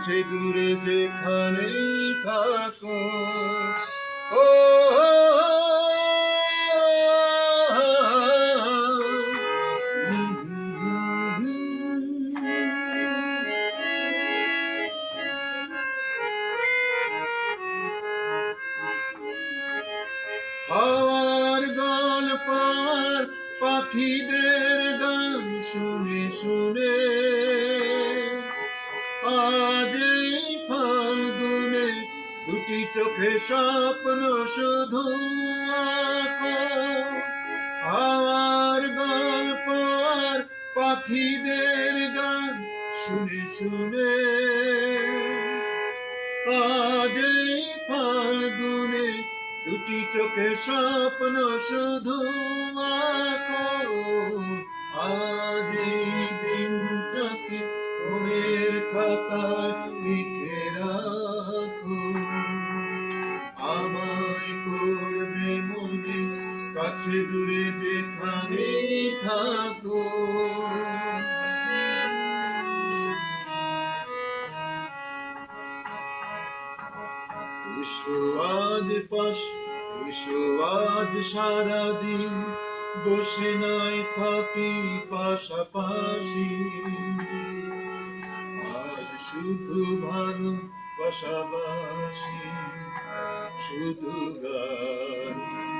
কাছে দূরে যেখানেই থাকো। ও হাওয়ার গল্প আর পাখিদের গান শুনে শুনে। আজ চোখে স্বপ্ন শুধু হাওয়ার গল্প আর পাখিদের গান শুনে শুনে। আজ এই ফাল্গুনে দুটি চোখে স্বপ্ন শুধু আঁকো। কাছে দূরে যেখানে থাকো। এসো আজ পাশ, এসো সারাদিন, বসে নাই থাকি পাশাপাশি। আজ শুধু ভালো পাশাপাশি, শুধু গান।